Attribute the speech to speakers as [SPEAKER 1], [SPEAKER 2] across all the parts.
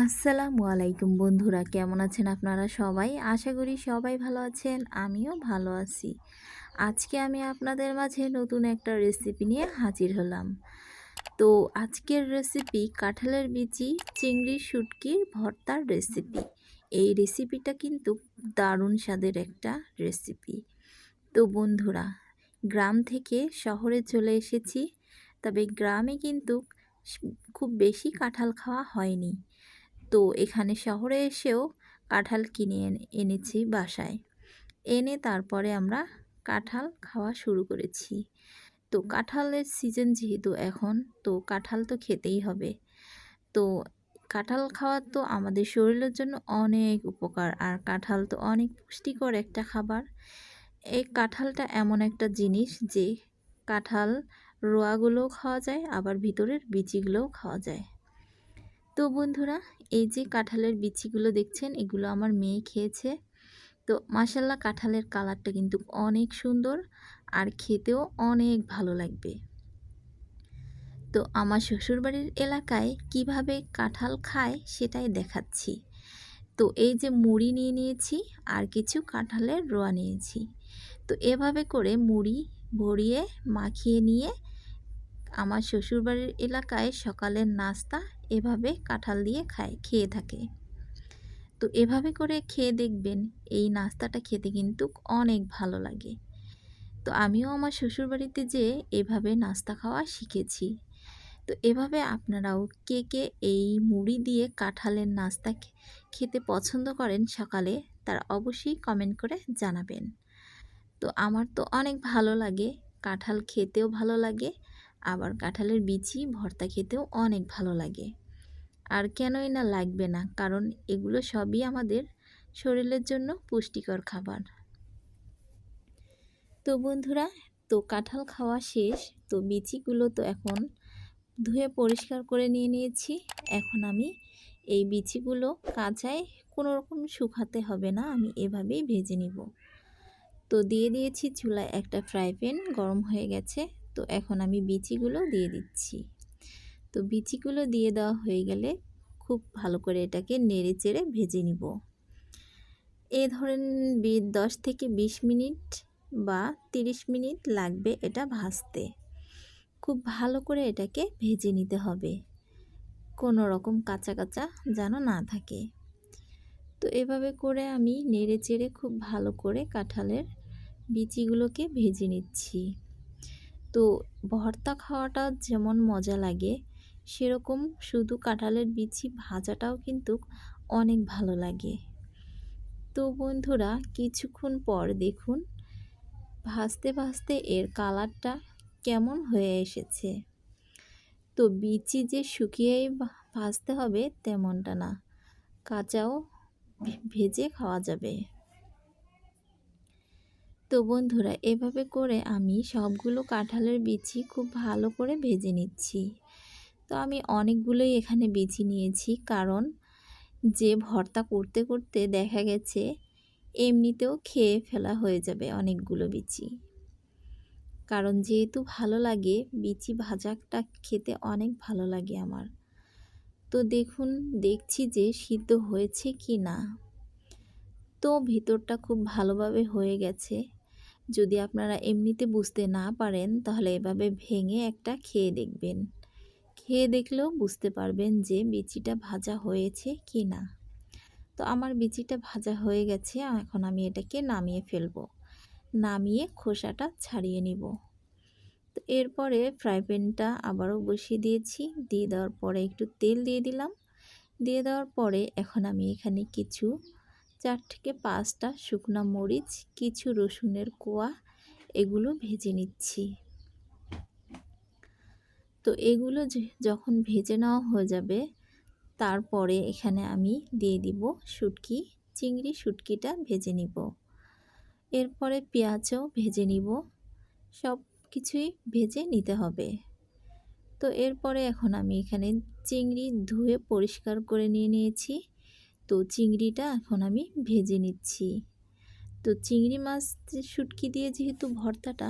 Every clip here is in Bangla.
[SPEAKER 1] আসসালামু আলাইকুম বন্ধুরা, কেমন আছেন আপনারা সবাই? আশা করি সবাই ভালো আছেন, আমিও ভালো আছি। আজকে আমি আপনাদের মাঝে নতুন একটা রেসিপি নিয়ে হাজির হলাম। তো আজকের রেসিপি কাঁঠালের বিচি চিংড়ি শুটকির ভর্তার রেসিপি এই রেসিপিটা কিন্তু দারুণ স্বাদের একটা রেসিপি তো বন্ধুরা, গ্রাম থেকে শহরে চলে এসেছি, তবে গ্রামে কিন্তু খুব বেশি কাঁঠাল খাওয়া হয়নি। তো এখানে শহরে এসেও কাঁঠাল কিনে এনেছি বাসায়। এনে তারপরে আমরা কাঁঠাল খাওয়া শুরু করেছি। তো কাঁঠালের সিজন যেহেতু এখন, তো কাঁঠাল তো খেতেই হবে। তো কাঁঠাল খাওয়া তো আমাদের শরীরের জন্য অনেক উপকার, আর কাঁঠাল তো অনেক পুষ্টিকর একটা খাবার। এই কাঁঠালটা এমন একটা জিনিস যে কাঁঠাল রোয়াগুলোও খাওয়া যায়, আবার ভিতরের বিচিগুলোও খাওয়া যায়। তো বন্ধুরা, এই যে কাঁঠালের বিচিগুলো দেখছেন, এগুলো আমার মেয়ে খেয়েছে। তো মাসাল্লাহ কাঁঠালের কালারটা কিন্তু অনেক সুন্দর আর খেতেও অনেক ভালো লাগবে। তো আমার শ্বশুরবাড়ির এলাকায় কীভাবে কাঁঠাল খায় সেটাই দেখাচ্ছি। তো এই যে মুড়ি নিয়ে নিয়েছি আর কিছু কাঁঠালের রোয়া নিয়েছি। তো এভাবে করে মুড়ি ভরিয়ে, মাখিয়ে নিয়ে আমার শ্বশুরবাড়ির এলাকায় সকালের নাস্তা এভাবে কাঁঠাল দিয়ে খায়, খেয়ে থাকে। তো এভাবে করে খেয়ে দেখবেন, এই নাস্তাটা খেতে কিন্তু অনেক ভালো লাগে। তো আমিও আমার শ্বশুরবাড়িতে যেয়ে এভাবে নাস্তা খাওয়া শিখেছি। তো এভাবে আপনারাও কে কে এই মুড়ি দিয়ে কাঁঠালের নাস্তা খেতে পছন্দ করেন সকালে, তারা অবশ্যই কমেন্ট করে জানাবেন। তো আমার তো অনেক ভালো লাগে, কাঁঠাল খেতেও ভালো লাগে, আবার কাঁঠালের বিচি, ভর্তা খেতেও অনেক ভালো লাগে। আর কেনই না লাগবে না, কারণ এগুলো সবই আমাদের শরীরের জন্য পুষ্টিকর খাবার। তো বন্ধুরা, তো কাঁঠাল খাওয়া শেষ, তো বিচিগুলো তো এখন ধুয়ে পরিষ্কার করে নিয়ে নিয়েছি। এখন আমি এই বিচিগুলো কাঁচায় কোনো রকম শুকাতে হবে না, আমি এভাবেই ভেজে নিব। তো দিয়ে দিয়েছি চুলায় একটা ফ্রাই প্যান, গরম হয়ে গেছে, তো এখন আমি বিচিগুলো দিয়ে দিচ্ছি। তো বিচিগুলো দিয়ে দেওয়া হয়ে গেলে খুব ভালো করে এটাকে নেড়ে চেড়ে ভেজে নিব। এ ধরেন দশ থেকে বিশ মিনিট বা তিরিশ মিনিট লাগবে এটা ভাজতে। খুব ভালো করে এটাকে ভেজে নিতে হবে। কোনো রকম কাঁচা কাঁচা যেন না থাকে। তো এভাবে করে আমি নেড়ে চেড়ে খুব ভালো করে কাঁঠালের বিচিগুলোকে ভেজে নিচ্ছি। তো ভর্তা খাওয়াটা যেমন মজা লাগে সেরকম শুধু কাঁঠালের বিচি ভাজাটাও কিন্তু অনেক ভালো লাগে। তো বন্ধুরা, কিছুক্ষণ পর দেখুন, ভাজতে ভাজতে এর কালারটা কেমন হয়ে এসেছে। তো বিচি যে শুকিয়েই ভাজতে হবে তেমনটা না, কাঁচাও ভেজে খাওয়া যাবে। তো বন্ধুরা, এভাবে করে আমি সবগুলো কাঁঠালের বিচি খুব ভালো করে ভেজে নিচ্ছি। তো আমি অনেকগুলোই এখানে বিচি নিয়েছি। কারণ যে ভর্তা করতে করতে দেখা গেছে এমনিতেও খেয়ে ফেলা হয়ে যাবে অনেকগুলো বিচি। কারণ যেহেতু ভালো লাগে, বিচি ভাজাটা খেতে অনেক ভালো লাগে আমার। তো দেখুন, দেখছি যে সিদ্ধ হয়েছে কি না। তো ভিতরটা খুব ভালোভাবে হয়ে গেছে। যদি আপনারা এমনিতে বুঝতে না পারেন, তাহলে এভাবে ভেঙে একটা খেয়ে দেখবেন। খেয়ে দেখলেও বুঝতে পারবেন যে বিচিটা ভাজা হয়েছে কি না। তো আমার বিচিটা ভাজা হয়ে গেছে, এখন আমি এটাকে নামিয়ে ফেলব। নামিয়ে খোসাটা ছাড়িয়ে নিব। তো এরপরে ফ্রাই প্যানটা আবারও বসিয়ে দিয়েছি। দিয়ে দেওয়ার পরে একটু তেল দিয়ে দিলাম। দিয়ে দেওয়ার পরে এখন আমি এখানে কিছু চার থেকে পাঁচটা শুকনা মরিচ, কিছু রসুনের কোয়া, এগুলো ভেজে নিচ্ছি। তো এগুলো যখন ভেজে নেওয়া হয়ে যাবে, তারপরে এখানে আমি দিয়ে দিব শুটকি, চিংড়ি শুটকিটা ভেজে নিব। এরপরে পেঁয়াজও ভেজে নিব। সব কিছুই ভেজে নিতে হবে। তো এরপরে এখন আমি এখানে চিংড়ি ধুয়ে পরিষ্কার করে নিয়ে নিয়েছি। তো চিংড়িটা এখন আমি ভেজে নিচ্ছি। তো চিংড়ি মাছ শুটকি দিয়ে যেহেতু ভর্তাটা,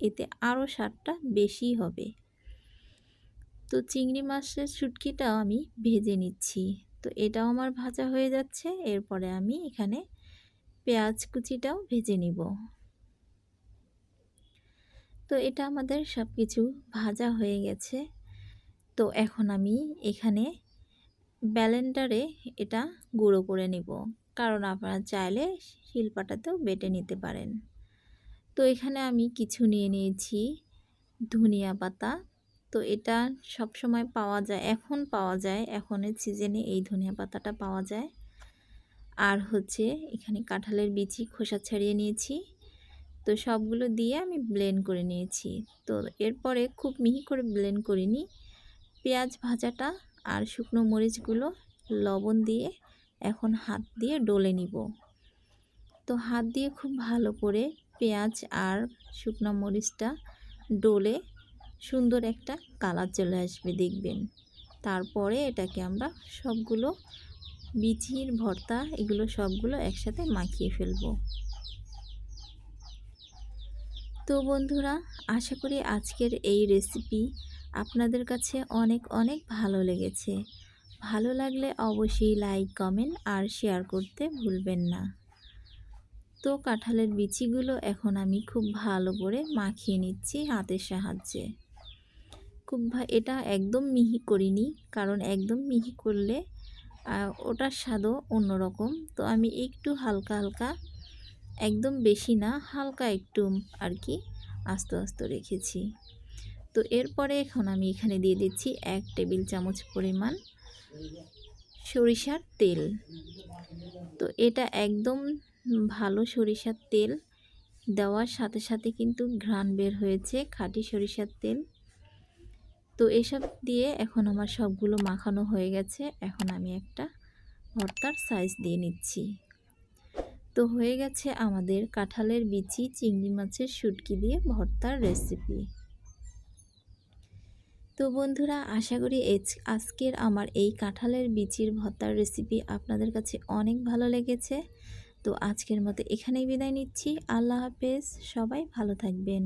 [SPEAKER 1] এতে আরও স্বাদটা বেশি হবে। তো চিংড়ি মাছের শুটকিটাও আমি ভেজে নিচ্ছি। তো এটাও আমার ভাজা হয়ে যাচ্ছে। এরপরে আমি এখানে পেঁয়াজ কুচিটাও ভেজে নিব। তো এটা আমাদের সব কিছু ভাজা হয়ে গেছে। তো এখন আমি এখানে ব্যালেন্ডারে এটা গুঁড়ো করে নিব। কারণ আপনারা চাইলে শিলপাটাতেও বেটে নিতে পারেন। তো এখানে আমি কিছু নিয়ে নিয়েছি ধনিয়া পাতা তো এটা সব সময় পাওয়া যায়, এখন পাওয়া যায়, এখনের সিজনে এই ধনিয়া পাতাটা পাওয়া যায়। আর হচ্ছে এখানে কাঁঠালের বিচি খোসা ছাড়িয়ে নিয়েছি, তো সবগুলো দিয়ে আমি ব্লেন্ড করে নিয়েছি। তো এরপরে খুব মিহি করে ব্লেন্ড করিনি, পেঁয়াজ ভাজাটা আর শুকনো মরিচগুলো, লবণ দিয়ে এখন হাত দিয়ে ডলে নিব। তো হাত দিয়ে খুব ভালো করে পেঁয়াজ আর শুকনো মরিচটা ডলে সুন্দর একটা কালার চলে আসবে, দেখবেন। তারপরে এটাকে আমরা সবগুলো বিচির ভর্তা, এগুলো সবগুলো একসাথে মাখিয়ে ফেলব। তো বন্ধুরা, আশা করি আজকের এই রেসিপি আপনাদের কাছে অনেক অনেক ভালো লেগেছে। ভালো লাগলে অবশ্যই লাইক, কমেন্ট আর শেয়ার করতে ভুলবেন না। তো কাঁঠালের বিচিগুলো এখন আমি খুব ভালো করে মাখিয়ে নিচ্ছি হাতের সাহায্যে। খুব এটা একদম মিহি করিনি। কারণ একদম মিহি করলে ওটার স্বাদও অন্যরকম। তো আমি একটু হালকা হালকা, একদম বেশি না, হালকা একটু আর কি আস্তে আস্তে রেখেছি। তো এরপরে এখন আমি এখানে দিয়ে দিচ্ছি এক টেবিল চামচ পরিমাণ সরিষার তেল। তো এটা একদম ভালো সরিষার তেল। দেওয়ার সাথে সাথে কিন্তু ঘ্রাণ বের হয়েছে, খাঁটি সরিষার তেল। তো এসব দিয়ে এখন আমার সবগুলো মাখানো হয়ে গেছে। এখন আমি একটা ভর্তার সাইজ দিয়ে নিচ্ছি। তো হয়ে গেছে আমাদের কাঁঠালের বিচি, চিংড়ি মাছের শুটকি দিয়ে ভর্তার রেসিপি তো বন্ধুরা, আশা করি আজকের আমার এই কাঁঠালের বিচির ভর্তার রেসিপি আপনাদের কাছে অনেক ভালো লেগেছে। তো আজকের মতো এখানেই বিদায় নিচ্ছি। আল্লাহ হাফেজ। সবাই ভালো থাকবেন।